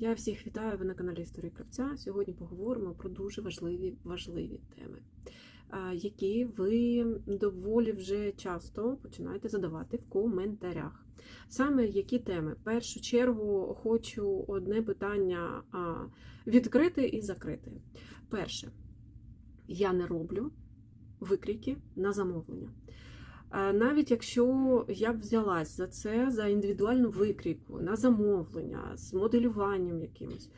Я всіх вітаю, ви на каналі Історії Кравця. Сьогодні поговоримо про дуже важливі важливі теми, які ви доволі вже часто починаєте задавати в коментарях. Саме які теми? В першу чергу хочу одне питання відкрити і закрити. Перше, я не роблю викрики на замовлення. Навіть якщо я б взялась за це, за індивідуальну викрійку, на замовлення, з моделюванням якимось,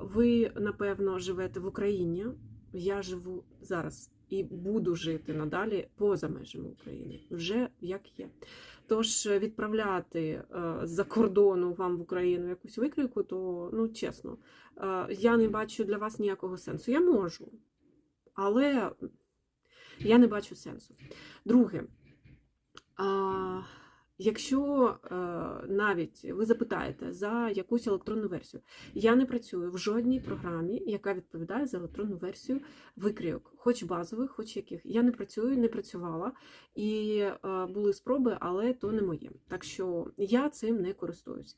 ви, напевно, живете в Україні. Я живу зараз і буду жити надалі поза межами України, вже як є. Тож відправляти е, з-за кордону вам в Україну якусь викрійку, то ну чесно, е, я не бачу для вас ніякого сенсу. Я можу, але я не бачу сенсу. Друге, а, якщо е, навіть ви запитаєте за якусь електронну версію, я не працюю в жодній програмі, яка відповідає за електронну версію викрійок, хоч базових, хоч яких. Я не працюю, не працювала, і е, були спроби, але то не моє. Так що я цим не користуюсь.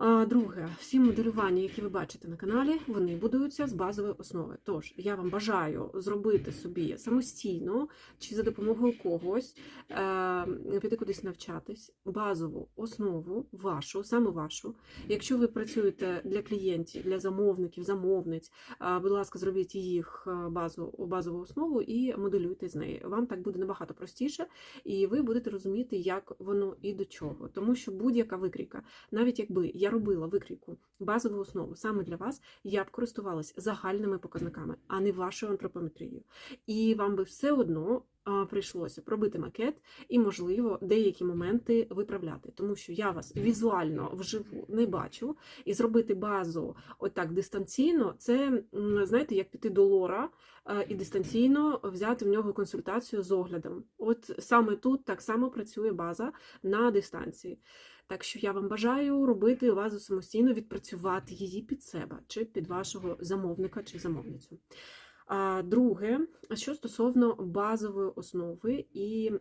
Друге, всі моделювання, які ви бачите на каналі, вони будуються з базової основи. Тож я вам бажаю зробити собі самостійно чи за допомогою когось е, піти кудись навчатись, базову основу вашу, саме вашу. Якщо ви працюєте для клієнтів, для замовників, замовниць, е, будь ласка, зробіть їх е, базу, базову основу і моделюйте з неї. Вам так буде набагато простіше, і ви будете розуміти, як воно і до чого. Тому що будь-яка викрійка, навіть якби я робила викрійку базову основу саме для вас, я б користувалась загальними показниками, а не вашою антропометрією. І вам би все одно прийшлося пробити макет і, можливо, деякі моменти виправляти, тому що я вас візуально вживу не бачу, і зробити базу отак дистанційно, це знаєте, як піти до лора і дистанційно взяти в нього консультацію з оглядом. От саме тут так само працює база на дистанції. Так що я вам бажаю робити вазу самостійно, відпрацювати її під себе чи під вашого замовника чи замовницю. Друге, що стосовно базової основи і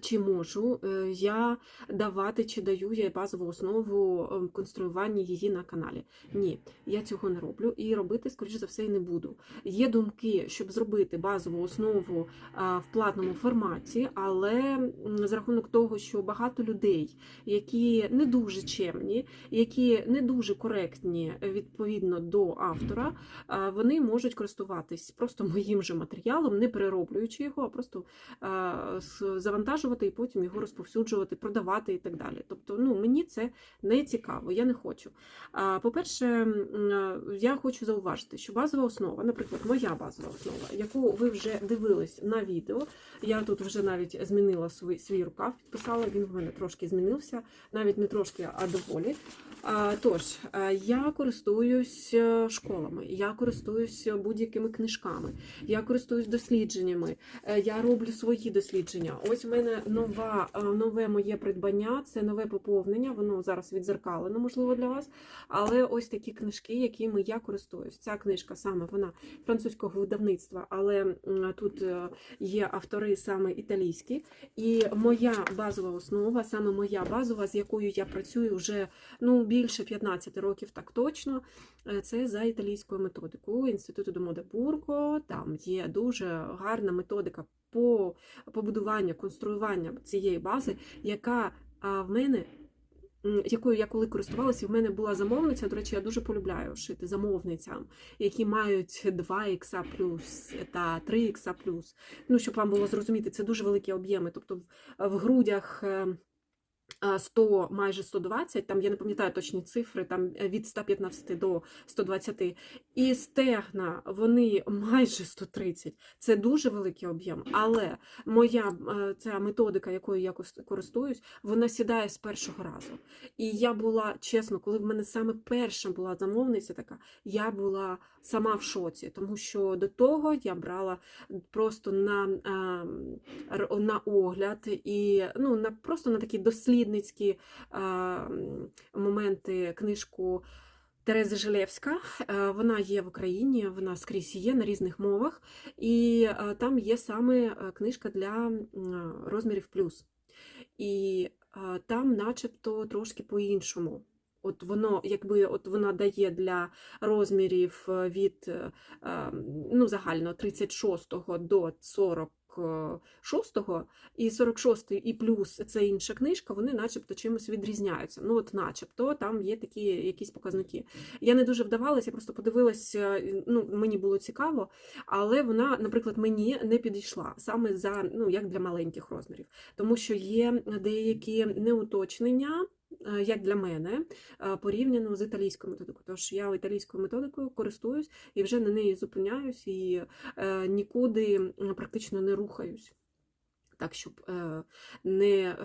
чи можу е, я давати, чи даю я базову основу е, конструювання її на каналі? Ні, я цього не роблю і робити, скоріш за все, і не буду. Є думки, щоб зробити базову основу в платному форматі, але за рахунок того, що багато людей, які не дуже чемні, які не дуже коректні е, відповідно до автора, вони можуть користуватись просто моїм же матеріалом, не перероблюючи його, а просто а, з- завантажувати і потім його розповсюджувати, продавати і так далі. Тобто, ну мені це не цікаво, я не хочу. По-перше, е, я хочу зауважити, що базова основа, наприклад, моя базова основа, яку ви вже дивились на відео, я тут вже навіть змінила свій, свій рукав, підписала, він в мене трошки змінився, навіть не трошки, а доволі. Тож, е, я користуюсь е, школами, я користуюсь будь-якими книжками, я користуюсь дослідженнями, я роблю свої дослідження. Ось в мене нова, е, нове моє придбання, це нове поповнення, воно зараз відзеркалено, можливо, для вас. Але ось такі книжки, якими я користуюсь. Ця книжка саме вона французького видавництва, але тут е, є автори саме італійські. І моя базова основа, саме моя базова, з якою я працюю вже ну, більше 15 років, так точно. е, Це за італійською методикою Інституту Домоде Бурго. Там є дуже гарна методика по побудуванню, конструювання цієї бази, яка в мене якою я коли користувалася, в мене була замовниця. До речі, я дуже полюбляю шити замовницям, які мають 2 ікса плюс та 3 ікса плюс. Ну, щоб вам було зрозуміти, це дуже великі об'єми. Тобто в, грудях. е, 100, майже 120, там я не пам'ятаю точні цифри, там е, від 115 до 120. І стегна вони майже 130. Це дуже великий об'єм. Але моя е, ця методика, якою я користуюсь, вона сідає з першого разу. І я була чесно, коли в мене саме перша була замовниця така, я була сама в шоці, тому що до того я брала просто на, ем, на огляд і ну, на, просто на такі дослідницькі ем, моменти книжку. Терези Желевська, Е, вона є в Україні, вона скрізь є на різних мовах, і е, там є саме е, книжка для розмірів плюс. І там, начебто, трошки по-іншому. от воно, якби от вона дає для розмірів від ну, загально 36 до 40. 46-го і 46-й і плюс це інша книжка, вони начебто чимось відрізняються. Ну, от начебто, там є такі якісь показники. Я не дуже вдавалася, я просто подивилася, ну, мені було цікаво, але вона, наприклад, мені не підійшла саме за ну, як для маленьких розмірів, тому що є деякі неуточнення. Е, Як для мене е, порівняно з італійською методикою. Тож я італійською методикою користуюсь і вже на неї зупиняюсь і е, нікуди практично не рухаюсь. Так, щоб не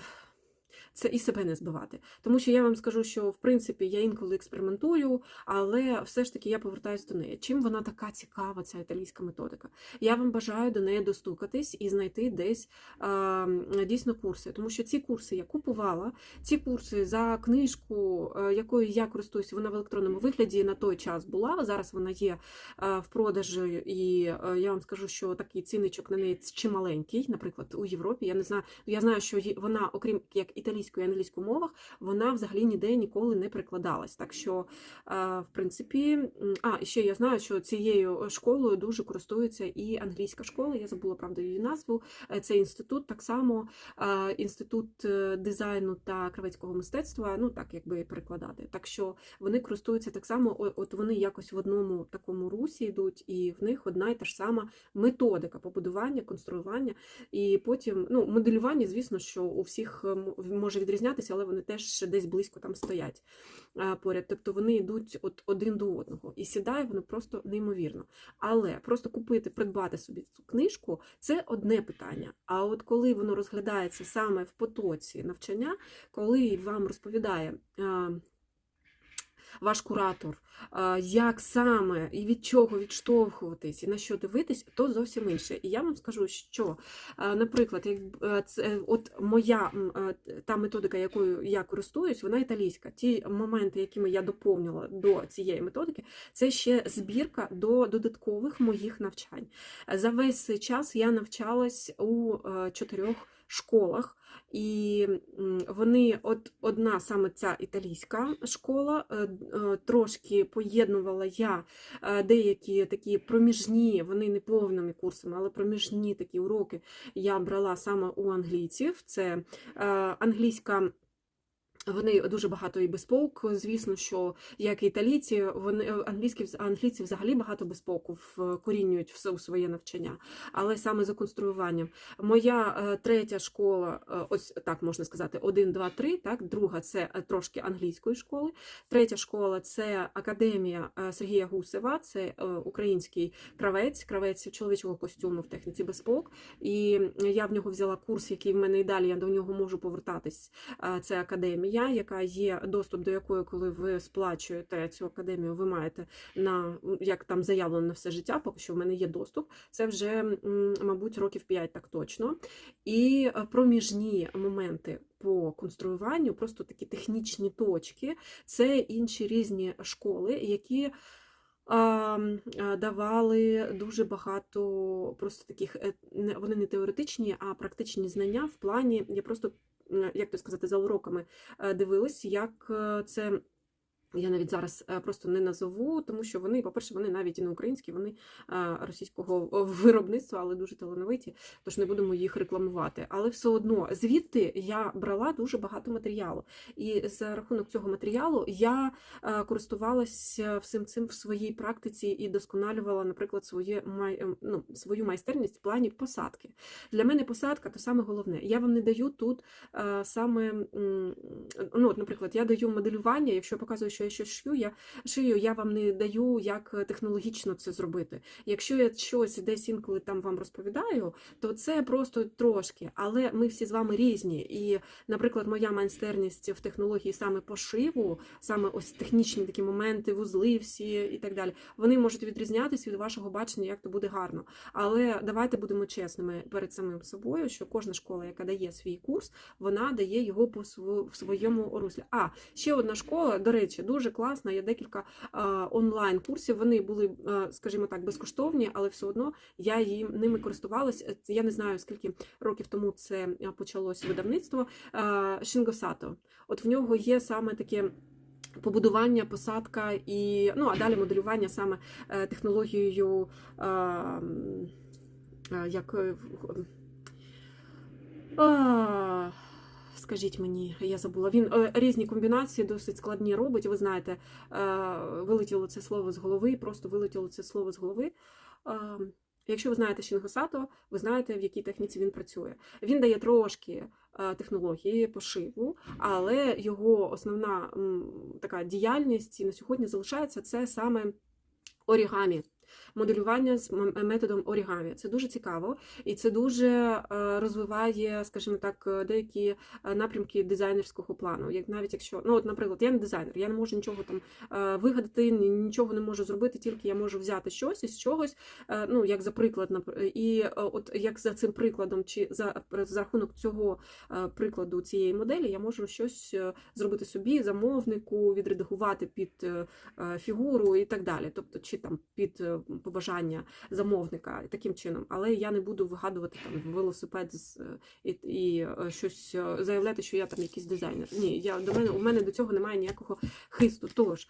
це і себе не збивати. Тому що я вам скажу, що в принципі я інколи експериментую, але все ж таки я повертаюся до неї. Чим вона така цікава, ця італійська методика? Я вам бажаю до неї достукатись і знайти десь а, дійсно курси, тому що ці курси я купувала, ці курси за книжку, е, якою я користуюся, вона в електронному вигляді на той час була. Зараз вона є в продажі, і е, я вам скажу, що такий цінничок на неї чималенький, наприклад, у Європі. Я не знаю, я знаю, що вона, окрім як італійської і англійської мовах, вона взагалі ніде ніколи не прикладалась. Так що, е, в принципі, а і ще я знаю, що цією школою дуже користується і англійська школа. Я забула правда її назву. Е, Це інститут, так само е, інститут дизайну та кравецького мистецтва. Ну так якби перекладати. Так що вони користуються так само, от вони якось в одному такому русі йдуть, і в них одна й та ж сама методика побудування, конструювання. І потім, ну, моделювання, звісно, що у всіх е, м- може відрізнятися, але вони теж десь близько там стоять е, поряд. Тобто вони йдуть от один до одного. І сідає воно просто неймовірно. Але просто купити, придбати собі цю книжку це одне питання. А от коли воно розглядається саме в потоці навчання, коли вам розповідає. Ваш куратор, як саме і від чого відштовхуватись, і на що дивитись, то зовсім інше. І я вам скажу, що, наприклад, це от моя та методика, якою я користуюсь, вона італійська. Ті моменти, якими я доповнила до цієї методики, це ще збірка до додаткових моїх навчань. За весь час я навчалась у е, чотирьох школах. І вони, от одна саме ця італійська школа, е, е, трошки поєднувала я е, деякі такі проміжні, вони не повними курсами, але проміжні такі уроки я брала саме у англійців. Це англійська. Вони дуже багато і безполк, звісно, що як і італійці, вони е, англійські англійці взагалі багато безполку вкорінюють все у своє навчання, але саме за конструюванням. Моя е, третя школа, е, ось так можна сказати, 1, 2, 3, так, друга це трошки англійської школи. Третя школа це академія Сергія Гусева, це український кравець, кравець чоловічого костюму в техніці безполк. І я в нього взяла курс, який в мене і далі я до нього можу повертатись. Це академія, яка є доступ до якої, коли ви сплачуєте цю академію, ви маєте на як там заявлено на все життя, поки що в мене є доступ. Це вже, мабуть, років 5 так точно. І е, проміжні моменти по конструюванню, просто такі технічні точки, це інші різні школи, які. а, Давали дуже багато просто таких, е, вони не теоретичні, а практичні знання в плані. Я просто, як то сказати, за уроками дивились, дивилась, як е, це. Я навіть зараз е, просто не назову, тому що вони, по-перше, вони навіть і не українські, вони е, російського виробництва, але дуже талановиті, тож не будемо їх рекламувати. Але все одно звідти я брала дуже багато матеріалу. І за рахунок цього матеріалу я е, користувалася всім цим в своїй практиці і досконалювала, наприклад, своє ем, ну, свою майстерність в плані посадки. Для мене посадка то саме головне. Я вам не даю тут е, саме, ну, от, наприклад, я даю моделювання, якщо я показую, що я щось шию, я шию, я вам не даю, як технологічно це зробити. Якщо я щось десь інколи там вам розповідаю, то це просто трошки. Але ми всі з вами різні. І, наприклад, моя майстерність в технології саме пошиву, саме ось технічні такі моменти, вузли всі і так далі, вони можуть відрізнятися від вашого бачення, як то буде гарно. Але давайте будемо чесними перед самим собою, що кожна школа, яка дає свій курс, вона дає його по в своєму руслі. А ще одна школа, до речі, дуже класна. Є декілька онлайн курсів. Вони були, скажімо так, безкоштовні, але все одно я їм ними користувалась. Я не знаю скільки років тому це почалось видавництво. Шингосато. От в нього є саме таке. Побудування, посадка і ну а далі моделювання саме е, технологією, як е, скажіть мені, я забула. Він е, різні комбінації досить складні робить. Ви знаєте, е, вилетіло це слово з голови, просто вилетіло це слово з голови. Е, Якщо ви знаєте Шінгосато, ви знаєте, в якій техніці він працює. Він дає трошки технології пошиву, але його основна така діяльність на сьогодні залишається це саме орігамі. Моделювання з м- методом орігамі. Це дуже цікаво і це дуже е, розвиває, скажімо так, е, деякі е, напрямки дизайнерського плану. Як навіть якщо, ну от, наприклад, я не дизайнер, я не можу нічого там е, вигадати, нічого не можу зробити, тільки я можу взяти щось із чогось, е, ну як за приклад, і е, от як за цим прикладом, чи за, за рахунок цього е, прикладу цієї моделі, я можу щось е, зробити собі, замовнику, відредагувати під е, е, фігуру і так далі. Тобто, чи там під е, побажання замовника таким чином. Але я не буду вигадувати там велосипед з е, і, і е, щось е, заявляти, що я там якийсь дизайнер. Ні, я до мене у мене до цього немає ніякого хисту. Тож.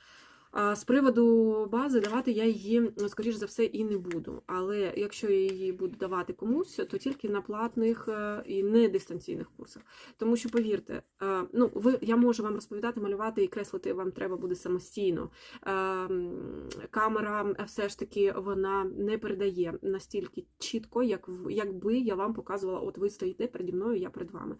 З приводу бази давати я її, ну, скоріш за все, і не буду. Але якщо я її буду давати комусь, то тільки на платних е, і не дистанційних курсах. Тому що, повірте, е, ну ви я можу вам розповідати, малювати і креслити вам треба буде самостійно. Е, Камера все ж таки вона не передає настільки чітко, як якби я вам показувала, от ви стоїте переді мною, я перед вами.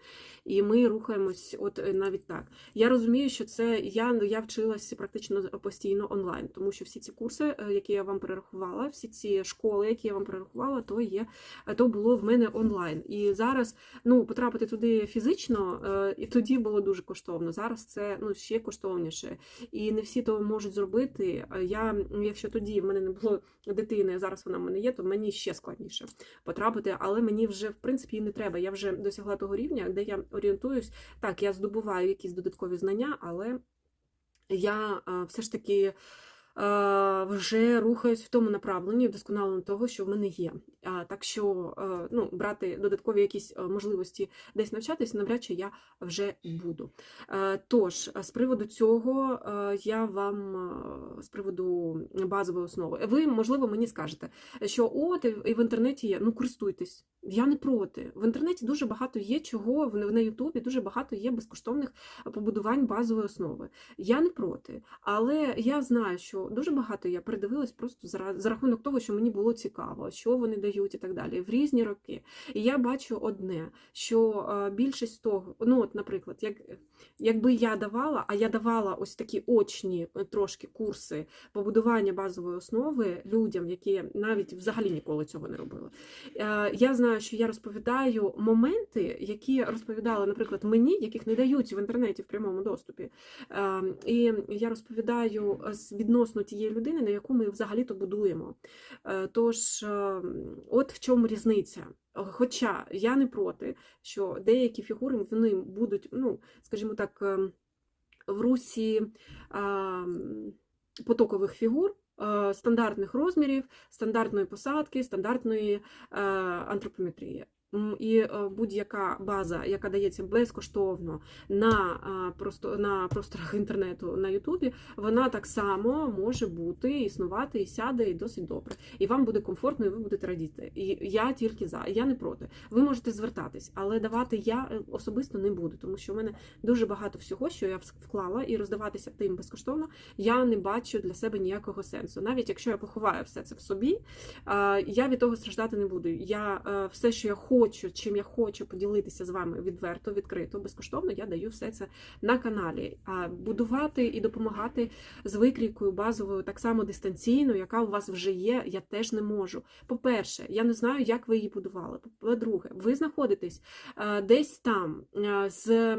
І ми рухаємось, от навіть так. Я розумію, що це я, я вчилася практично постійно онлайн, тому що всі ці курси, е, які я вам перерахувала, всі ці школи, які я вам перерахувала, то є е, то було в мене онлайн. І зараз ну потрапити туди фізично, е, і тоді було дуже коштовно. Зараз це ну ще коштовніше. І не всі то можуть зробити. Я, якщо тоді в мене не було дитини, зараз вона в мене є, то мені ще складніше потрапити. Але мені вже в принципі не треба. Я вже досягла того рівня, де я орієнтуюсь. Так, я здобуваю якісь додаткові знання, але я все ж таки вже рухаюсь в тому направленні, вдосконаленню того, що в мене є. Так що е, ну, брати додаткові якісь е, можливості десь навчатись, навряд чи я вже буду. Е, Тож, з приводу цього я вам з приводу базової основи. Ви, можливо, мені скажете, що от і в інтернеті є, ну користуйтесь. Я не проти. В інтернеті дуже багато є чого, на Ютубі дуже багато є безкоштовних побудувань базової основи. Я не проти, але я знаю, що дуже багато я передивилась просто за, рахунок того, що мені було цікаво, що вони дають і так далі в різні роки. І я бачу одне, що е, більшість того, ну от, наприклад, як, якби я давала, а я давала ось такі очні е, трошки курси побудування базової основи людям, які навіть взагалі ніколи цього не робили. Е, Я знаю, що я розповідаю моменти, які розповідали, наприклад, мені, яких не дають в інтернеті в прямому доступі. Е, І я розповідаю з- відносно тієї людини, на яку ми взагалі-то будуємо. Е, Тож, е, от в чому різниця. Хоча я не проти, що деякі фігури вони будуть, ну, скажімо так, ем, в русі потокових фігур. е, Стандартних розмірів, стандартної посадки, стандартної е, антропометрії. І е, будь-яка база, яка дається безкоштовно на, просто, на просторах інтернету на Ютубі, вона так само може бути, існувати і сяде і досить добре. І вам буде комфортно, і ви будете радіти. І я тільки за, я не проти. Ви можете звертатись, але давати я е, особисто не буду, тому що в мене дуже багато всього, що я вклала, і роздаватися тим безкоштовно, я не бачу для себе ніякого сенсу. Навіть якщо я поховаю все це в собі, я від того страждати не буду. Я е, все, що я хочу, чим я хочу поділитися з вами відверто, відкрито, безкоштовно, я даю все це на каналі. А будувати і допомагати з викрійкою базовою, так само дистанційно, яка у вас вже є, я теж не можу. По-перше, я не знаю, як ви її будували. По-друге, ви знаходитесь десь там з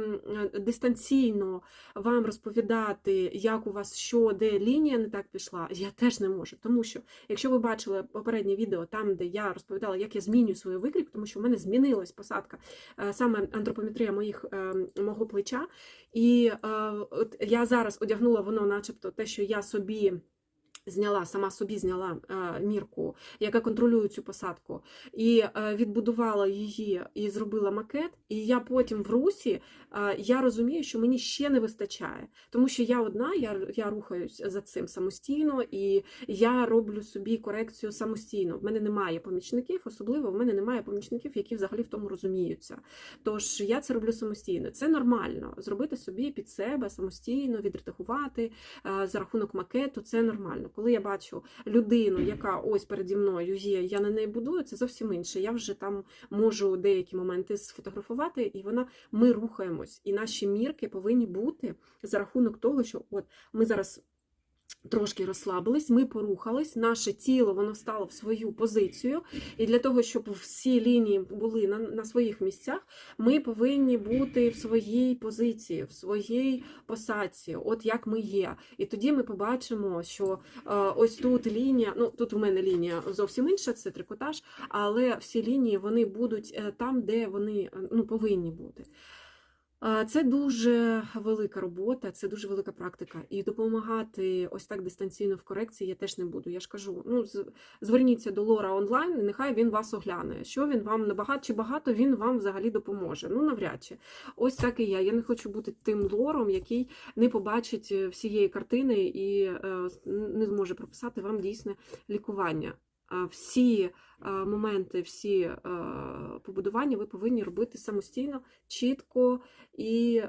дистанційно вам розповідати, як у вас що, де лінія не так пішла, я теж не можу. Тому що, якщо ви бачили попереднє відео, там, де я розповідала, як я змінюю свою викрійку, тому що в мене змінилась посадка, е, саме антропометрія моїх, е, мого плеча. І е, от я зараз одягнула воно, начебто, те, що я собі Зняла сама собі зняла е, мірку, яка контролює цю посадку, і е, відбудувала її і зробила макет. І я потім в русі е, я розумію, що мені ще не вистачає, тому що я одна, я, я рухаюсь за цим самостійно, і я роблю собі корекцію самостійно. В мене немає помічників, особливо в мене немає помічників, які взагалі в тому розуміються. Тож я це роблю самостійно. Це нормально зробити собі під себе самостійно, відредагувати е, за рахунок макету. Це нормально коли я бачу людину, яка ось переді мною є, я на неї будую, це зовсім інше. Я вже там можу деякі моменти сфотографувати, і вона ми рухаємось. І наші мірки повинні бути за рахунок того, що от ми зараз. Трошки розслабились, ми порухались, наше тіло воно стало в свою позицію. І для того, щоб всі лінії були на, на своїх місцях, ми повинні бути в своїй позиції, в своїй посадці, от як ми є. І тоді ми побачимо, що е, ось тут лінія, ну тут у мене лінія зовсім інша, це трикотаж, але всі лінії вони будуть е, там, де вони е, ну, повинні бути. Це дуже велика робота, це дуже велика практика. І допомагати ось так дистанційно в корекції я теж не буду. Я ж кажу, ну зверніться до Лора онлайн, нехай він вас огляне. Що він вам набагато чи багато він вам взагалі допоможе. Ну навряд чи. Ось так і я. Я не хочу бути тим лором, який не побачить е, всієї картини і е, не зможе прописати вам дійсне лікування. А Всі е, моменти, всі е, побудування ви повинні робити самостійно, чітко і е,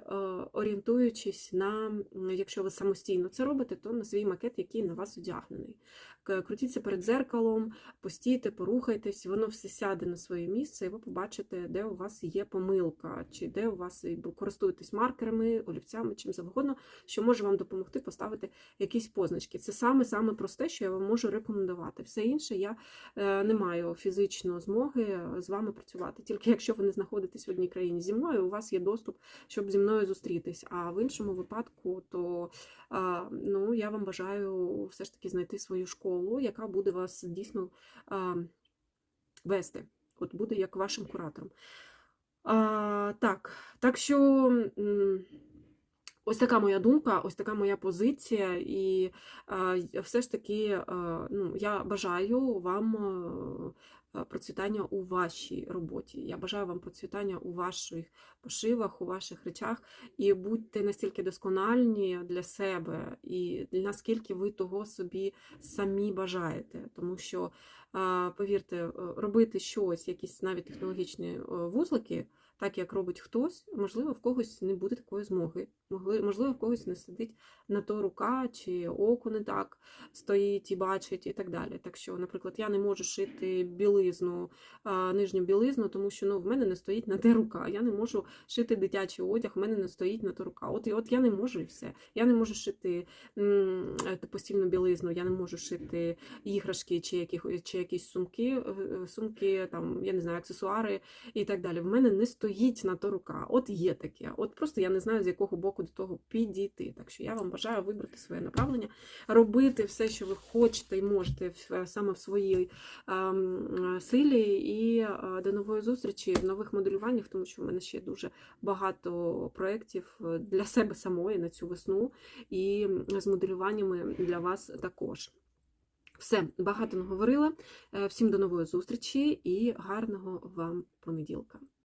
орієнтуючись на, якщо ви самостійно це робите, то на свій макет, який на вас одягнений. К- Крутіться перед зеркалом, постійте, порухайтесь, воно все сяде на своє місце, і ви побачите, де у вас є помилка, чи де у вас користуєтесь маркерами, олівцями, чим завгодно, що може вам допомогти поставити якісь позначки. Це саме саме просте, що я вам можу рекомендувати. Все інше я е, не маю фізично змоги з вами працювати. Тільки якщо ви не знаходитесь в одній країні зі мною, у вас є доступ, щоб зі мною зустрітись. А в іншому випадку, то ну, я вам бажаю все ж таки знайти свою школу, яка буде вас дійсно а, вести. От буде як вашим куратором. А, так, так що. Ось така моя думка, ось така моя позиція, і все ж таки ну, я бажаю вам процвітання у вашій роботі. Я бажаю вам процвітання у ваших пошивах, у ваших речах, і будьте настільки доскональні для себе, і наскільки ви того собі самі бажаєте. Тому що, повірте, е, робити щось, якісь навіть технологічні е, вузлики. Так як робить хтось, можливо, в когось не буде такої змоги. Можливо, в когось не сидить на то рука, чи око не так стоїть і бачить, і так далі. Так що, наприклад, я не можу шити білизну, нижню білизну, тому що ну, в мене не стоїть на те рука. Я не можу шити дитячий одяг, в мене не стоїть на то рука. От, і от я не можу і все. Я не можу шити е, постільну білизну, я не можу шити іграшки чи, яких, чи якісь сумки, е, сумки, там, я не знаю, аксесуари і так далі. В мене не стоїть на то рука. От є таке. От просто я не знаю, з якого боку до того підійти. Так що я вам бажаю вибрати своє направлення, робити все, що ви хочете і можете саме в своїй ем, силі. І е, до нової зустрічі в нових моделюваннях, тому що в мене ще дуже багато проєктів для себе самої на цю весну і з моделюваннями для вас також. Все, багато наговорила. Е, Всім до нової зустрічі і гарного вам понеділка.